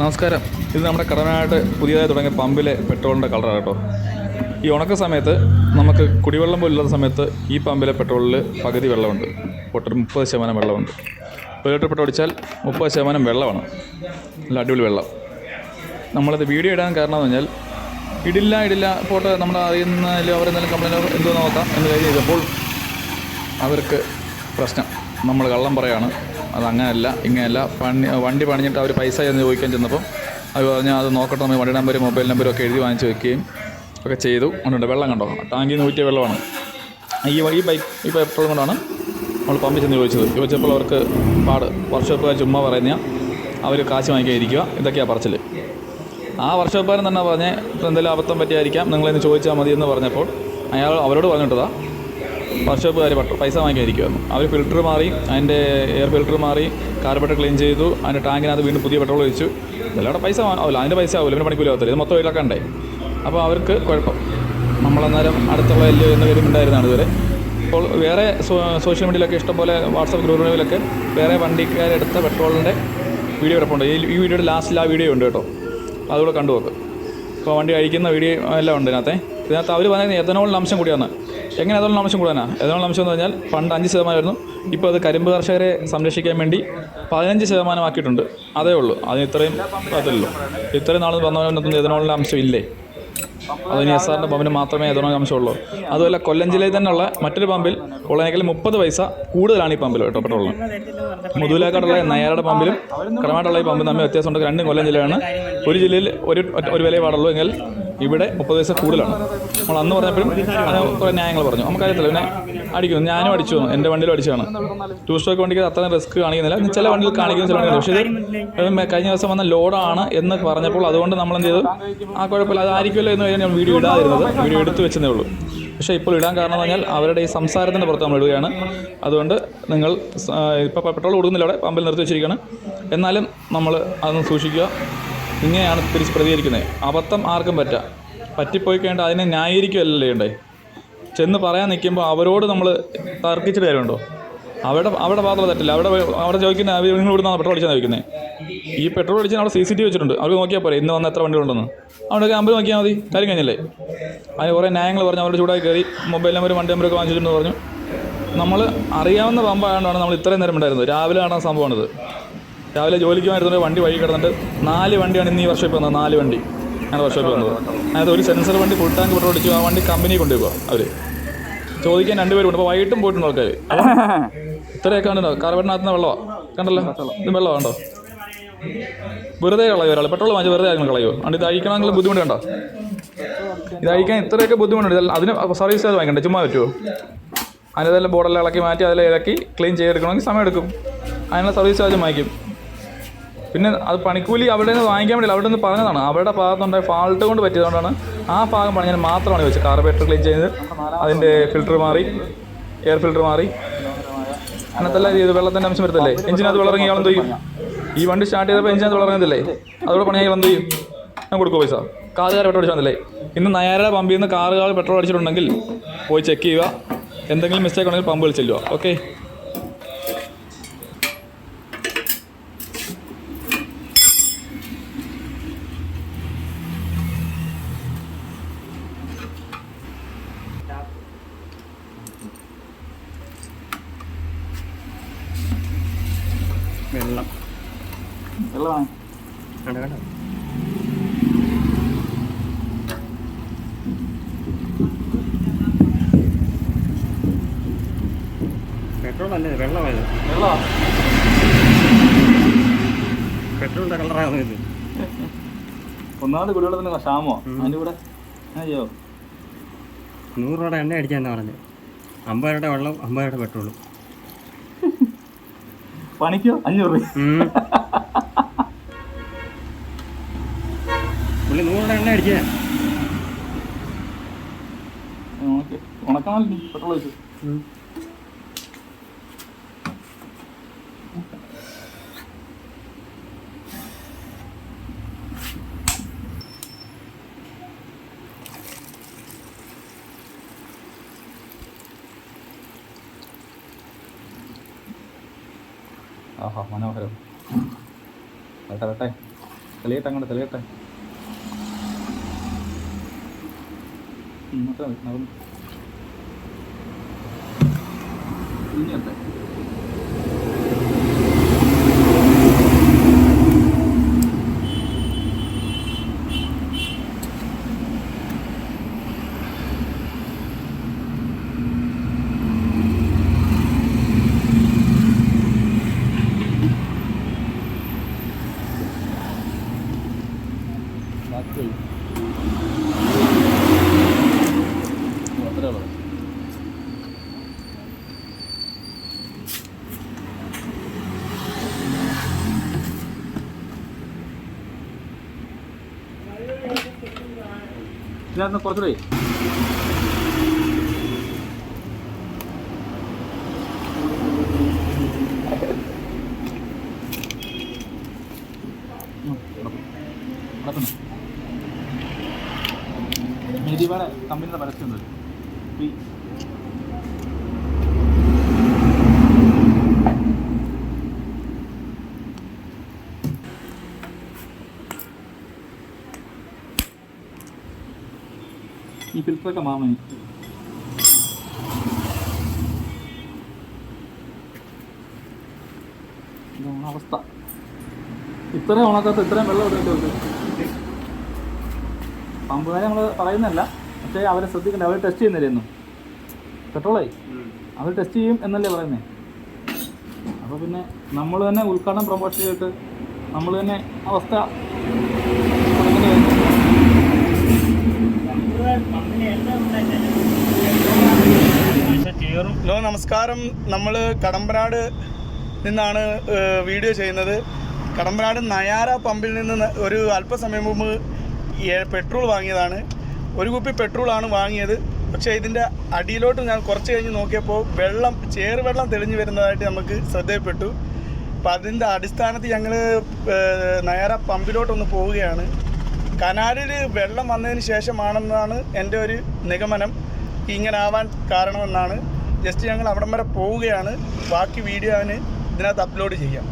നമസ്കാരം. ഇത് നമ്മുടെ കടനാട് പുതിയതായി തുടങ്ങിയ പമ്പിലെ പെട്രോളിന്റെ കളറാണ് കേട്ടോ. ഈ ഉണക്ക സമയത്ത് നമുക്ക് കുടിവെള്ളം പോലും ഇല്ലാത്ത സമയത്ത് ഈ പമ്പിലെ പെട്രോളിൽ പകുതി വെള്ളമുണ്ട്. ഒട്ടൊരു മുപ്പത് ശതമാനം വെള്ളമുണ്ട്. ഒരു ലിറ്റർ പെട്രോൾ അടിച്ചാൽ മുപ്പത് ശതമാനം വെള്ളമാണ്. നല്ല അടിപൊളി വെള്ളം. നമ്മളിത് വീഡിയോ ഇടാൻ കാരണം എന്ന് പറഞ്ഞാൽ ഇടില്ല ഇടില്ല പോട്ടെ നമ്മൾ അറിയുന്നതിലോ അവരെന്തെങ്കിലും കംപ്ലൈന്റോ എന്തോ നോക്കാം എന്ന് കഴിഞ്ഞ് അവർക്ക് പ്രശ്നം. നമ്മൾ കള്ളം പറയാണ്. അത് അങ്ങനെയല്ല ഇങ്ങനെയല്ല പണി വണ്ടി പണിഞ്ഞിട്ട് അവർ പൈസ എന്ന് ചോദിക്കാൻ ചെന്നപ്പോൾ അവർ പറഞ്ഞു അത് നോക്കട്ടെ നമ്മൾ വണ്ടി നമ്പർ മൊബൈൽ നമ്പരും ഒക്കെ എഴുതി വാങ്ങിച്ച് വെക്കുകയും ഒക്കെ ചെയ്തു. ഉണ്ട് വെള്ളം കണ്ടോ? ടാങ്കിൽ നിന്ന് ഊറ്റിയ വെള്ളമാണ്. ഈ ഈ ബൈക്ക് ഈ പെട്രോൾ കൊണ്ടാണ് നമ്മൾ പമ്പിൽ ചെന്ന് ചോദിച്ചത്. ചോദിച്ചപ്പോൾ അവർക്ക് പാട് വർക്ക്ഷോപ്പുകാർ ചുമ്മാ പറയുന്ന അവർ കാശ് വാങ്ങിക്കാതിരിക്കുക ഇതൊക്കെയാണ് പറച്ചിൽ ആ വർക്ക്ഷോപ്പുകാരൻ തന്നെ പറഞ്ഞ് എന്തെങ്കിലും അബദ്ധം പറ്റിയായിരിക്കാം നിങ്ങളെന്ന് ചോദിച്ചാൽ മതി എന്ന് പറഞ്ഞപ്പോൾ അയാൾ അവരോട് പറഞ്ഞിട്ടതാ വർക്ക്ഷോപ്പുകാർ പൈസ വാങ്ങിക്കാതിരിക്കുമായിരുന്നു അവർ ഫിൽട്ടർ മാറി അതിന്റെ എയർ ഫിൽട്ടർ മാറി കാർബറേറ്റർ ക്ലീൻ ചെയ്തു അതിന്റെ ടാങ്കിനകത്ത് വീണ്ടും പുതിയ പെട്രോൾ ഒഴിച്ചു. ഇതെല്ലാം പൈസ ആവില്ല അതിന്റെ പൈസ ആവില്ല പിന്നെ പണിക്കൂലാകത്തില്ല ഇത് മൊത്തം ഒഴിലാക്കണ്ടേ അപ്പോൾ അവർക്ക് കുഴപ്പം. നമ്മളന്നേരം അടുത്തുള്ള എല്ലോ എന്ന് വരുന്നുണ്ടായിരുന്നതാണ് ഇതുവരെ. ഇപ്പോൾ വേറെ സോഷ്യൽ മീഡിയയിലൊക്കെ ഇഷ്ടംപോലെ വാട്സപ്പ് ഗ്രൂപ്പുകളിലൊക്കെ വേറെ വണ്ടിക്കാരെടുത്ത പെട്രോളിന്റെ വീഡിയോ കിടപ്പുണ്ട് ഈ വീഡിയോയുടെ ലാസ്റ്റിൽ ആ വീഡിയോ ഉണ്ട് കേട്ടോ. അപ്പോൾ അതുകൂടെ കണ്ടു നോക്ക്. ഇപ്പോൾ വണ്ടി അഴിക്കുന്ന വീഡിയോ എല്ലാം ഉണ്ട് ഇതിനകത്തെ. ഇതിനകത്ത് അവർ പറഞ്ഞാൽ എഥനോളിന്റെ അംശം കൂടിയാണ്. എങ്ങനെ എഥനോളിന്റെ അംശം കൂടാനാണ് എഥനോളിന്റെ അംശം എന്ന് പറഞ്ഞാൽ പണ്ട് അഞ്ച് ശതമാനമായിരുന്നു. ഇപ്പോൾ അത് കരിമ്പ് കർഷകരെ സംരക്ഷിക്കാൻ വേണ്ടി പതിനഞ്ച് ശതമാനമാക്കിയിട്ടുണ്ട്. അതേ ഉള്ളൂ. അതിന് ഇത്രയും പറ്റില്ലല്ലോ ഇത്രയും നാളെന്ന് വന്നവനൊന്നും എഥനോളിന്റെ അംശം ഇല്ലേ? അതിന് എസ് ആറിന്റെ പമ്പിന് മാത്രമേ എഥനോൾ അംശമുള്ളൂ അതുപോലെ കൊല്ലം ജില്ലയിൽ തന്നെയുള്ള മറ്റൊരു പമ്പിൽ ഉള്ളതിനേക്കാൾ മുപ്പത് പൈസ കൂടുതലാണ് ഈ പമ്പിൽ കേട്ടോ പെട്രോളിന്. മുതുവിലേക്കാട്ടുള്ള നയാരുടെ പമ്പിലും കടമാട്ടുള്ള ഈ പമ്പും തമ്മിൽ വ്യത്യാസമുണ്ട്. രണ്ടും കൊല്ലം ജില്ലയാണ്. ഒരു ജില്ലയിൽ ഒരു ഒരു വിലയെ പാടുള്ളൂ. എങ്കിൽ ഇവിടെ മുപ്പത് പൈസ കൂടുതലാണ്. നമ്മൾ അന്ന് പറഞ്ഞപ്പോഴും അങ്ങനെ കുറേ ന്യായങ്ങൾ പറഞ്ഞു. നമുക്കറിയത്തില്ല പിന്നെ അടിക്കുന്നു. ഞാനും അടിച്ചു. എന്റെ വണ്ടിയിൽ അടിച്ചാണ് ടൂ സ്റ്റോക്ക് വണ്ടിക്ക് അത്ര റിസ്ക് കാണിക്കുന്നില്ല. ചില വണ്ടിയിൽ കാണിക്കുന്ന ചില വണ്ടികൾ പക്ഷേ ഇത് കഴിഞ്ഞ ദിവസം വന്ന ലോഡാണ് എന്ന് പറഞ്ഞപ്പോൾ അതുകൊണ്ട് നമ്മൾ എന്ത് ചെയ്തു? ആ കുഴപ്പമില്ല. അതായിരിക്കുമല്ലോ എന്ന് ഞാൻ വീഡിയോ ഇടാതിരുന്നത്. വീഡിയോ എടുത്തു വെച്ചതേ ഉള്ളൂ. പക്ഷേ ഇപ്പോൾ ഇടാൻ കാരണം എന്ന് പറഞ്ഞാൽ അവരുടെ ഈ സംസാരത്തിന്റെ പുറത്ത് നമ്മൾ ഇടുകയാണ്. അതുകൊണ്ട് നിങ്ങൾ ഇപ്പോൾ പെട്രോൾ കൊടുക്കുന്നില്ല അവിടെ. പമ്പിൽ നിർത്തി വെച്ചിരിക്കുകയാണ്. എന്നാലും നമ്മൾ അതൊന്ന് സൂക്ഷിക്കുക. ഇങ്ങനെയാണ് തിരിച്ച് പ്രതികരിക്കുന്നത്. അബദ്ധം ആർക്കും പറ്റാം. പറ്റിപ്പോയി കഴിഞ്ഞാൽ അതിനെ ന്യായീകരിക്കുമല്ലേ ചെയ്യണ്ടേ? ചെന്ന് പറയാൻ നിൽക്കുമ്പോൾ അവരോട് നമ്മൾ തർക്കിച്ചിട്ട് കാര്യമുണ്ടോ? അവിടെ അവിടെ പാത്രം തെറ്റില്ല. അവിടെ അവിടെ ചോദിക്കുന്ന അവർ നിങ്ങൾ ഇവിടുന്ന് പെട്രോൾ അടിച്ചാൽ ചോദിക്കുന്നത് ഈ പെട്രോൾ അടിച്ചാൽ അവിടെ സി സി ടി വെച്ചിട്ടുണ്ട്. അവർക്ക് നോക്കിയാൽ പോരെ ഇന്ന് വന്ന എത്ര വണ്ടികളുണ്ടെന്ന് അവിടെ അമ്പത് നോക്കിയാൽ മതി. കാര്യം കഴിഞ്ഞല്ലേ? അതിന് കുറേ ന്യായങ്ങൾ പറഞ്ഞു അവരുടെ ചൂടായി കയറി മൊബൈൽ നമ്പർ വണ്ടി നമ്പർ നമ്പറൊക്കെ വാങ്ങിച്ചിട്ടുണ്ടെന്ന് പറഞ്ഞു. നമ്മൾ അറിയാവുന്ന പമ്പായതുകൊണ്ടാണ് നമ്മൾ ഇത്രയും നേരം ഉണ്ടായിരുന്നത്. രാവിലെ കാണാൻ സംഭവമാണിത്. രാവിലെ ജോലിക്ക് വണ്ടി വഴി കിടന്നിട്ട് നാല് വണ്ടിയാണ് ഇന്ന് ഈ വർഷം ഇപ്പോൾ വന്നത്. നാല് വണ്ടി. ഞങ്ങളുടെ വർഷോപ്പിൽ വന്നത്. അതായത് ഒരു സെൻസർ വണ്ടി ഫുൾ ടാങ്ക് പെട്രോൾ അടിച്ചു ആ വണ്ടി കമ്പനി കൊണ്ടുപോകുക അവർ ചോദിക്കാൻ രണ്ടുപേരും അപ്പോൾ വൈകിട്ടും പോയിട്ടുണ്ട് ആൾക്കാർ ഇത്രയൊക്കെ ഉണ്ടോ കാർബണിനകത്ത് നിന്ന് വെള്ളമാണ് കണ്ടല്ലോ? ഇത് വെള്ളം കണ്ടോ? വെറുതെ കളയോ ഒരാൾ പെട്രോൾ വാങ്ങിച്ച് വെറുതെ ആയിരുന്നു കളയോ അതുകൊണ്ട് ഇത് അഴിക്കണമെങ്കിൽ ബുദ്ധിമുട്ട് കണ്ടോ ഇത് അഴിക്കാൻ ഇത്രയൊക്കെ ബുദ്ധിമുട്ടുണ്ട്. അതിന് സർവീസ് ചാർജ് വാങ്ങിക്കണ്ടേ? ചുമ്മാ പറ്റുമോ അതിനെല്ലാം ബോർഡെല്ലാം ഇളക്കി മാറ്റി അതെല്ലാം ഇളക്കി ക്ലീൻ ചെയ്തെടുക്കണമെങ്കിൽ സമയം എടുക്കും. അതിനുള്ള സർവീസ് ചാർജ് വാങ്ങിക്കും. പിന്നെ അത് പണിക്കൂലി അവിടെ നിന്ന് വാങ്ങിക്കാൻ വേണ്ടി അവിടെ നിന്ന് പറഞ്ഞതാണ്. അവരുടെ ഭാഗത്തുണ്ടായ ഫാൾട്ട് കൊണ്ട് പറ്റിയതുകൊണ്ടാണ് ആ ഭാഗം പണിയാൻ മാത്രമാണ് ചോദിച്ചത്. കാർബേറ്റർ ക്ലീൻ ചെയ്ത് അതിന്റെ ഫിൽറ്റർ മാറി എയർ ഫിൽറ്റർ മാറി. അങ്ങനത്തെ ചെയ്ത് വെള്ളത്തിന്റെ അംശം വരുത്തല്ലേ? എഞ്ചിനകത്ത് അത് ആളെന്ത് ചെയ്യും? ഈ വണ്ടി സ്റ്റാർട്ട് ചെയ്തപ്പോൾ എഞ്ചിനകത്ത് വെള്ളം ഇറങ്ങത്തില്ലേ അതോടെ പണിയായി എന്ത് ചെയ്യും? ഞാൻ കൊടുക്കുമോ പൈസ? കാറുകാർ പെട്രോൾ മതില്ലേ ഇന്ന് നയാരുടെ പമ്പിൽ നിന്ന് കാറുകാർ പെട്രോൾ അടിച്ചിട്ടുണ്ടെങ്കിൽ പോയി ചെക്ക് ചെയ്യുക. എന്തെങ്കിലും മിസ്റ്റേക്ക് ഉണ്ടെങ്കിൽ പമ്പ് വിളിച്ചല്ലോ ഓക്കെ വെള്ളം. വെള്ളമാണ്? കണ്ട കണ്ട? പെട്രോൾ അല്ലേ? വെള്ളമായത്. വെള്ളമാണ് പെട്രോളിന്റെ കളറാണ് ഇത്. ഒന്നാമത് കുടിവെള്ളത്തിന് ക്ഷാമോ അതിന്റെ കൂടെ അയ്യോ. നൂറ് രൂപയുടെ എണ്ണ അടിക്കാന്നാ പറഞ്ഞത്. അമ്പത് രൂപയുടെ വെള്ളം അമ്പത് രൂപയുടെ പെട്രോളും പണിക്കോ? അഞ്ഞൂറ് രൂപ. പുള്ളി നൂറ് എണ്ണ ഉണക്കണല്ലോ പെട്രോൾ വെച്ച് ആഹാ മനോഹരം. വരട്ടെ വരട്ടെ തെളിയട്ടെ അങ്ങോട്ട് തെളിയട്ടെ. ഇന്നത്തെ നടന്നു ഇനി ഇനിയല്ലേ? ബാക്കി കഴിയും. ഓ, അത്രേ ഉള്ളൂ. ഇതിനകത്ത് കുറച്ചുകൂടെ മെരിവാടെ കമ്പനിയുടെ പരസ്യമുണ്ട് ഈ ഈ ഫിൽറ്ററൊക്കെ മാമണി ഇതാണ് അവസ്ഥ. ഇത്രയും ഉണക്കത്ത് ഇത്രയും വെള്ളം എടുത്തിട്ട് പമ്പുകാരെ നമ്മൾ പറയുന്നല്ല പക്ഷേ അവരെ ശ്രദ്ധിക്കണ്ട അവർ ടെസ്റ്റ് ചെയ്യുന്നില്ലായിരുന്നു പെട്രോളേ അവർ ടെസ്റ്റ് ചെയ്യും എന്നല്ലേ പറയുന്നത് അപ്പോൾ പിന്നെ നമ്മൾ തന്നെ ഉദ്ഘാടനം പ്രൊമോഷൻ ചെയ്തിട്ട് നമ്മൾ തന്നെ അവസ്ഥ കൊടുക്കേണ്ടി വരും. ഹലോ നമസ്കാരം. നമ്മൾ കടമ്പനാട് നിന്നാണ് വീഡിയോ ചെയ്യുന്നത്. കടമ്പനാട് നയാര പമ്പിൽ നിന്ന് ഒരു അല്പസമയം മുമ്പ് പെട്രോൾ വാങ്ങിയതാണ്. ഒരു കുപ്പി പെട്രോളാണ് വാങ്ങിയത്. പക്ഷേ ഇതിന്റെ അടിയിലോട്ട് ഞാൻ കുറച്ച് കഴിഞ്ഞ് നോക്കിയപ്പോൾ വെള്ളം ചേറുവെള്ളം തെളിഞ്ഞു വരുന്നതായിട്ട് നമുക്ക് ശ്രദ്ധയിൽപ്പെട്ടു. അപ്പം അതിന്റെ അടിസ്ഥാനത്തിൽ ഞങ്ങൾ നയാര പമ്പിലോട്ടൊന്ന് പോവുകയാണ്. കനാലിൽ വെള്ളം വന്നതിന് ശേഷമാണെന്നാണ് എന്റെ ഒരു നിഗമനം. ഇങ്ങനെ ആവാൻ കാരണമെന്നാണ്. ജസ്റ്റ് ഞങ്ങൾ അവിടം വരെ പോവുകയാണ്. ബാക്കി വീഡിയോ അവന് ഇതിനകത്ത് അപ്ലോഡ് ചെയ്യാം.